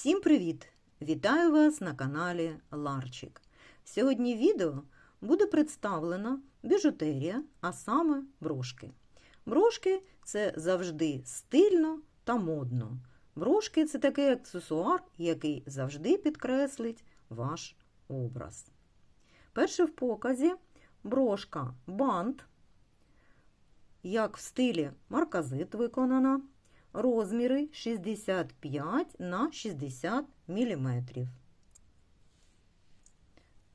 Всім привіт! Вітаю вас на каналі Ларчик. Сьогодні відео буде представлена біжутерія, а саме брошки. Брошки це завжди стильно та модно. Брошки це такий аксесуар, який завжди підкреслить ваш образ. Перше в показі брошка бант, як в стилі марказит виконана. Розміри 65 на 60 мм.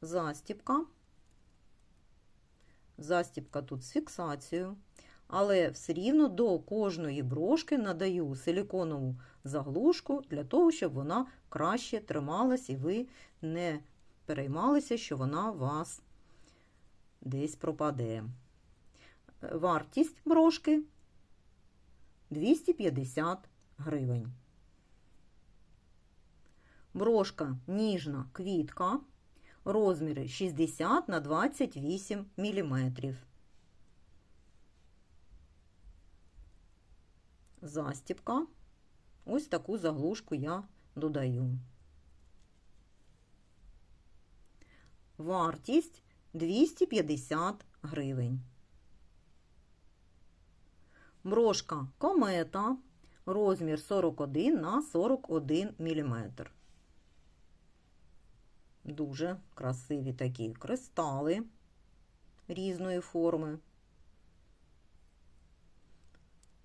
Застіпка. Застіпка тут з фіксацією, але все рівно до кожної брошки надаю силіконову заглушку для того, щоб вона краще трималась і ви не переймалися, що вона у вас десь пропаде. Вартість брошки 250 гривень. Брошка ніжна квітка, розміри 60 на 28 мм. Застіпка. Ось таку заглушку я додаю. Вартість 250 гривень. Брошка комета, розмір 41 на 41 мм. Дуже красиві такі кристали різної форми.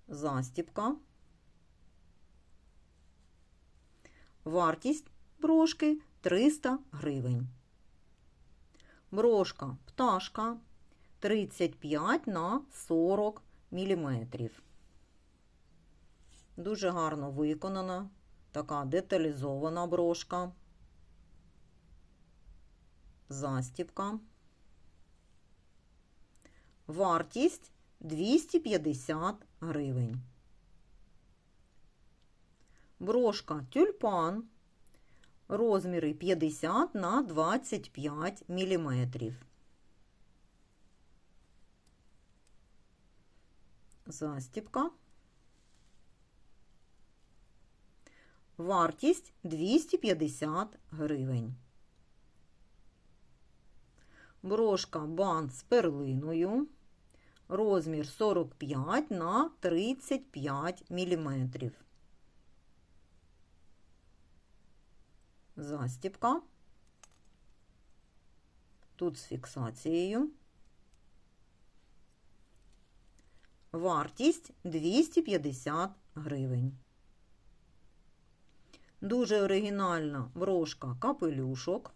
Застіпка. Вартість брошки 300 гривень. Брошка пташка 35 на 40 гривень міліметрів. Дуже гарно виконана, така деталізована брошка, застіпка. Вартість 250 гривень. Брошка тюльпан. Розміри 50 на 25 міліметрів. Застіпка. Вартість 250 гривень. Брошка бант з перлиною. Розмір 45 на 35 мм. Застіпка. Тут з фіксацією. Вартість 250 гривень. Дуже оригінальна брошка капелюшок.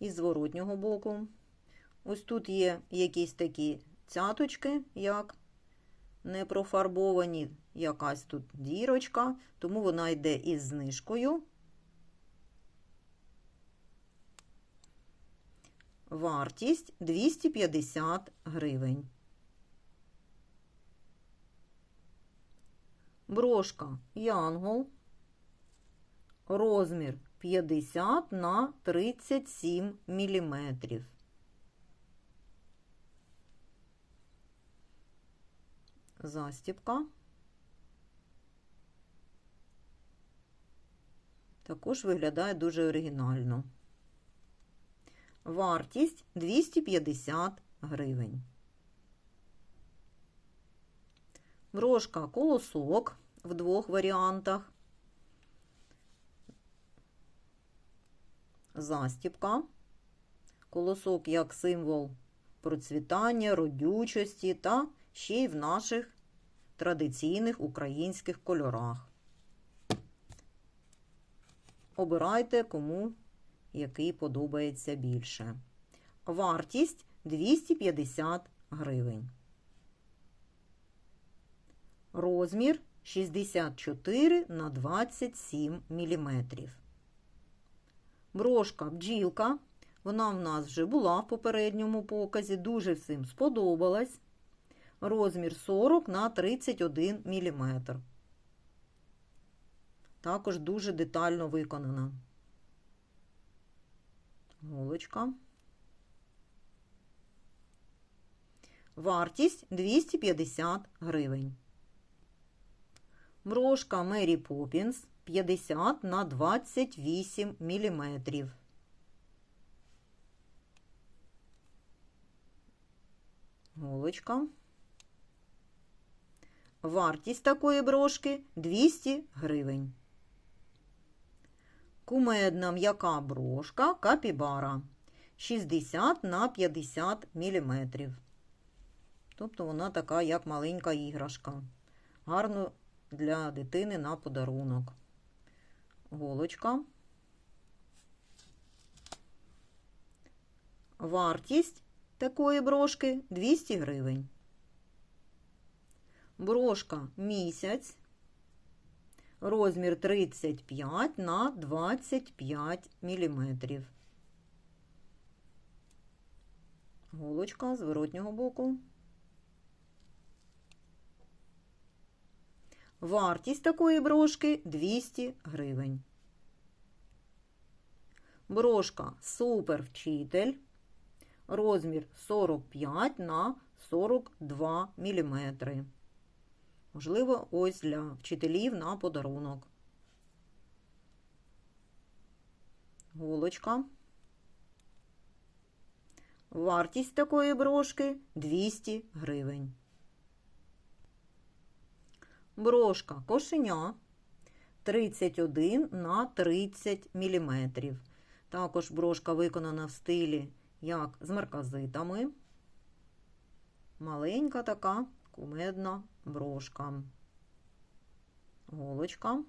Із зворотнього боку. Ось тут є якісь такі цяточки, як не профарбовані, якась тут дірочка, тому вона йде із знижкою. Вартість 250 гривень. Брошка Янгол. Розмір 50 на 37 міліметрів. Застіпка. Також виглядає дуже оригінально. Вартість 250 гривень. Брошка колосок в двох варіантах. Застіпка. Колосок як символ процвітання, родючості та ще й в наших традиційних українських кольорах. Обирайте, кому який подобається більше. Вартість 250 гривень. Розмір 64 на 27 мм. Брошка бджілка. Вона в нас вже була в попередньому показі, дуже всім сподобалась. Розмір 40 на 31 мм. Також дуже детально виконана голочка. Вартість 250 гривень. Брошка Мері Поппінс 50 на 28 мм. Голочка. Вартість такої брошки 200 гривень. Кумедна м'яка брошка капібара 60 на 50 мм. Тобто вона така, як маленька іграшка. Гарно для дитини на подарунок. Голочка. Вартість такої брошки 200 гривень. Брошка місяць. Розмір 35 на 25 мм. Голочка з воротнього боку. Вартість такої брошки 200 гривень. Брошка супервчитель. Розмір 45 на 42 мм. Можливо, ось для вчителів на подарунок. Голочка. Вартість такої брошки 200 гривень. Брошка кошеня 31 на 30 мм. Також брошка виконана в стилі, як з марказитами. Маленька така кумедна брошка. Голочка.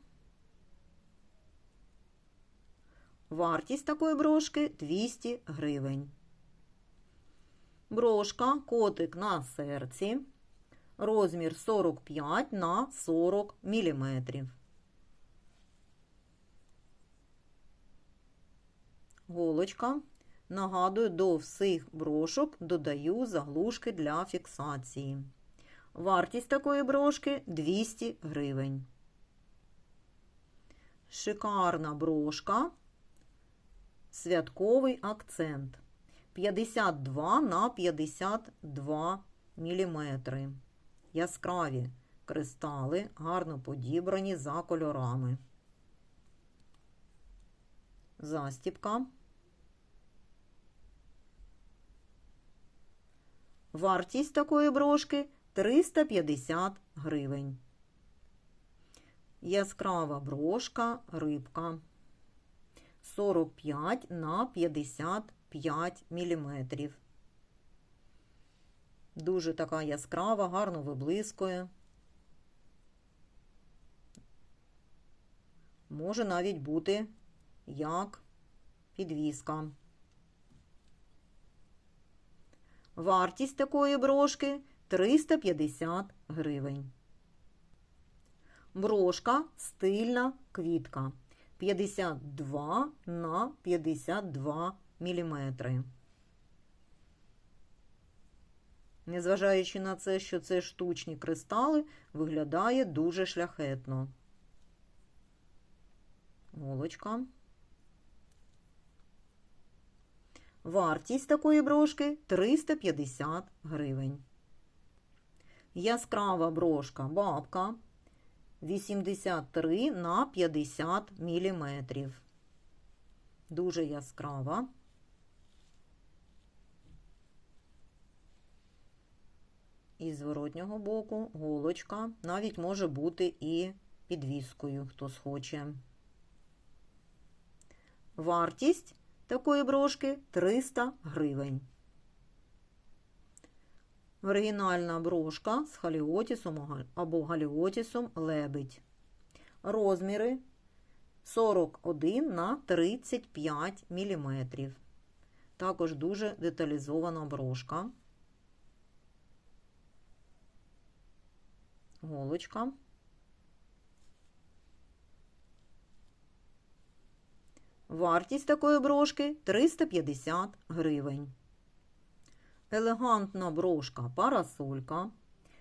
Вартість такої брошки 200 гривень. Брошка котик на серці. Розмір 45 на 40 мм. Голочка. Нагадую, до всіх брошок додаю заглушки для фіксації. Вартість такої брошки 200 гривень. Шикарна брошка. Святковий акцент. 52 на 52 мм. Яскраві кристали, гарно подібрані за кольорами. Застіпка. Вартість такої брошки 350 гривень. Яскрава брошка, рибка 45 на 55 мм. Дуже така яскрава, гарно виблискує. Може навіть бути як підвіска. Вартість такої брошки 350 гривень. Брошка стильна квітка 52 на 52 мм. Незважаючи на це, що це штучні кристали, виглядає дуже шляхетно. Голочка. Вартість такої брошки 350 гривень. Яскрава брошка бабка 83 на 50 мм. Дуже яскрава. І зворотнього боку голочка навіть може бути і підвіскою, хто схоче. Вартість такої брошки 300 гривень. Оригінальна брошка з халіотісом або галіотісом лебедь. Розміри 41 на 35 мм. Також дуже деталізована брошка. Голочка. Вартість такої брошки 350 гривень. Елегантна брошка парасолька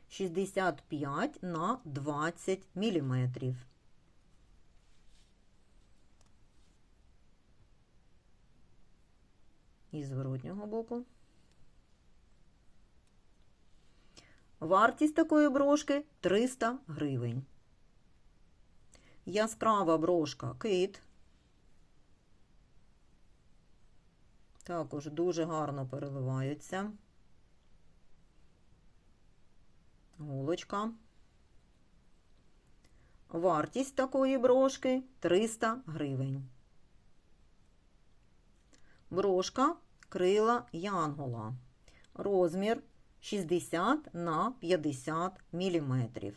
65 на 20 мм. І зворотнього боку. Вартість такої брошки 300 гривень. яскрава брошка кит. Також дуже гарно переливаються. Голочка. Вартість такої брошки 300 гривень. Брошка крила янгола. Розмір 60 на 50 міліметрів.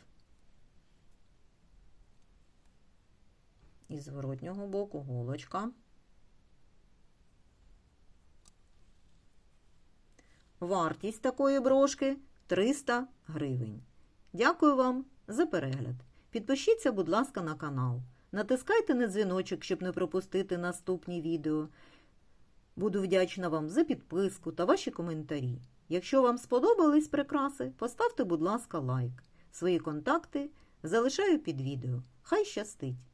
Із зворотнього боку голочка. Вартість такої брошки 300 гривень. Дякую вам за перегляд. Підпишіться, будь ласка, на канал. Натискайте на дзвіночок, щоб не пропустити наступні відео. Буду вдячна вам за підписку та ваші коментарі. Якщо вам сподобались прикраси, поставте, будь ласка, лайк. Свої контакти залишаю під відео. Хай щастить!